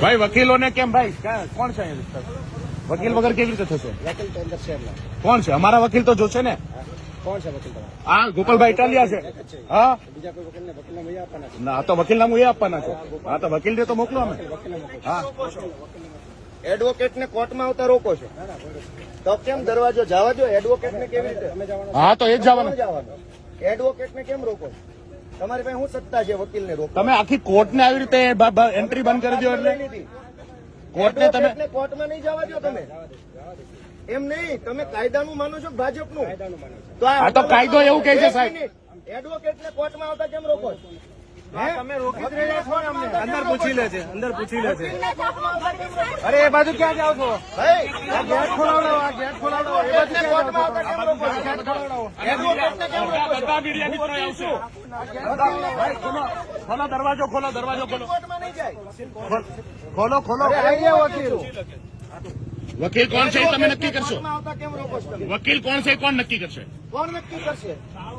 ભાઈ વકીલોને કેમ? ભાઈ કોણ છે વકીલ વગર કેવી રીતે થશે? વકીલ તો અંદર છે કોણ છે? અમારા વકીલ તો જોશે ને? કોણ છે વકીલ હા ગોપાલભાઈ ઇટાલિયા છે. હા બીજા કોઈ વકીલને વકીલને મળી આપવાના છે? ના તો વકીલ નામ એ આપવાના છે. હા તો વકીલ તો મોકલો અમે. હા. એડવોકેટ ને કોર્ટમાં આવતા રોકો છો? તો કેમ દરવાજો જવા દો એડવોકેટ ને કેવી રીતે? હા તો એ જ જવાનું. જવાનું. એડવોકેટ ને કેમ રોકો છો? તમારી પાસે શું સત્તા છે વકીલ ને રોકો તમે આખી કોર્ટને આવી રીતે એન્ટ્રી બંધ કરી દો એટલે? કોર્ટને તમે એડવોકેટને કોર્ટમાં નહીં જવા દો તમે. એમ નહીં તમે કાયદાનું માનો છો કે ભાજપનું? તો આ તો કાયદો એવું કહે છે, સાહેબ. એડવોકેટ ને કોર્ટમાં આવતા કેમ રોકો છો? હે? તમે રોકી જ રહ્યા છો ને અમને? અંદર પૂછી લે છે અંદર પૂછી લે છે? અરે એ બાજુ ક્યાં જાવ છો? ગેટ ખોલાવડાવો આ ગેટ એ બાજુ છો? બધા મીડિયા મિત્રો આવશે. ખોલો. ખોલો દરવાજો ખોલો દરવાજો ખોલો. ખોલો ખોલો વકીલ. વકીલ કોણ છે એ તમે નક્કી કરશો? વકીલ કોણ છે કોણ નક્કી કરશે? કોણ નક્કી કરશે?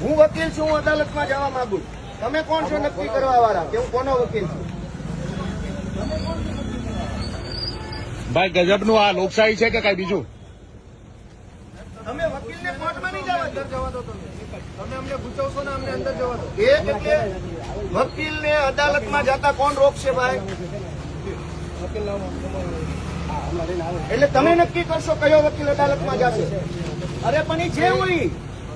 હું વકીલ છું હું અદાલતમાં જવા માંગુ તમે કોણ છો નક્કી કરવા વાળા? કે હું કોનો વકીલ છું? ભાઈ ગજબનું આ લોકશાહી છે કે કઈ બીજું? તમે વકીલને કોર્ટમાં નહીં જવા અંદર જવા દો તમે. તમે અમને ગુચવશો ને અમને અંદર જવા દો. એ એટલે વકીલને અદાલતમાં જતા કોણ રોકશે ભાઈ? એટલે તમે નક્કી કરશો કયો વકીલ અદાલતમાં જશે? અરે પણ એ જે હોય.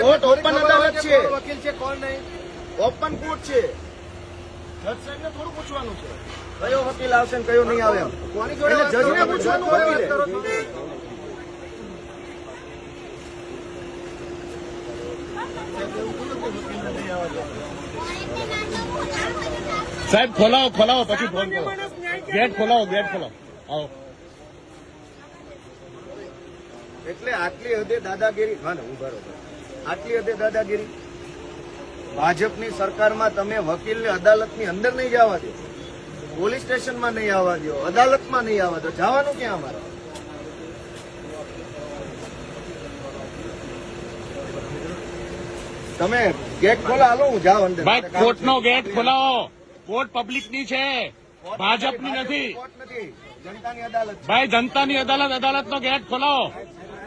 કોર્ટ ઓપન અદાલત છે વકીલ છે કોણ નહીં ઓપન કોર્ટ છે જજ સાહેબ ને થોડું પૂછવાનું છે કયો વકીલ આવશે ને કયો નહીં આવે એમ. કોની જોડે એટલે વાત જજને કરો? પૂછવાનું જોડે વાત વકીલે. કરો તમે. સાહેબ ખોલાવો ખોલાવો પછી ફોન કરો ગેટ ખોલાવો ગેટ ખોલાવો આવો એટલે આટલી હદે દાદાગીરી હા ને હું બરોબર આટલી હદે દાદાગીરી? ભાજપની સરકારમાં તમે વકીલને અદાલતની અંદર નહીં જવા દો. પોલીસ સ્ટેશનમાં નહીં આવવા દો. અદાલતમાં નહીં આવવા દો. જવાનું ક્યાં અમારે? તમે ગેટ ખોલો હાલો હું જાઉં અંદર. ભાઈ કોર્ટનો ગેટ ખોલાવો. કોર્ટ પબ્લિકની છે. ભાજપની નથી. જનતાની અદાલત ભાઈ જનતાની અદાલત અદાલતનો ગેટ ખોલાવો.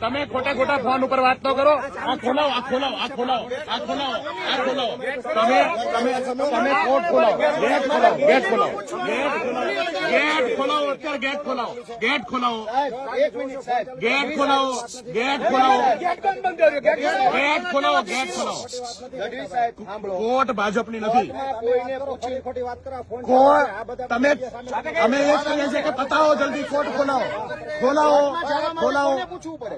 તમે ખોટા ખોટા ફોન ઉપર વાત તો કરો. આ ખોલાવો આ ખોલાવો આ ખોલાવો આ ખોલાવો આ ખોલાવો. તમે તમે તમે કોર્ટ ખોલાવો. ગેટ ખોલાવો ગેટ ખોલાવો. ગેટ ખોલાવો ગેટ ખોલાવો અત્યારે ગેટ ખોલાવો. ગેટ ખોલાવો. સાહેબ એક મિનિટ સાહેબ ગેટ ખોલાવો ગેટ ખોલાવો. ગેટ ખોલાવો ગેટ ખોલાવો. ગઢવી સાહેબ સાંભળો કોર્ટ ભાજપની નથી. કોર્ટમાં કોઈને પૂછ્યું ખોટી વાત કરો ફોન કોર્ટ તમે, અમે એ જ કહીએ છીએ કે બતાવો જલ્દી કોર્ટ ખોલાવો. ખોલાવો ખોલાવો. કોને પૂછવું પડે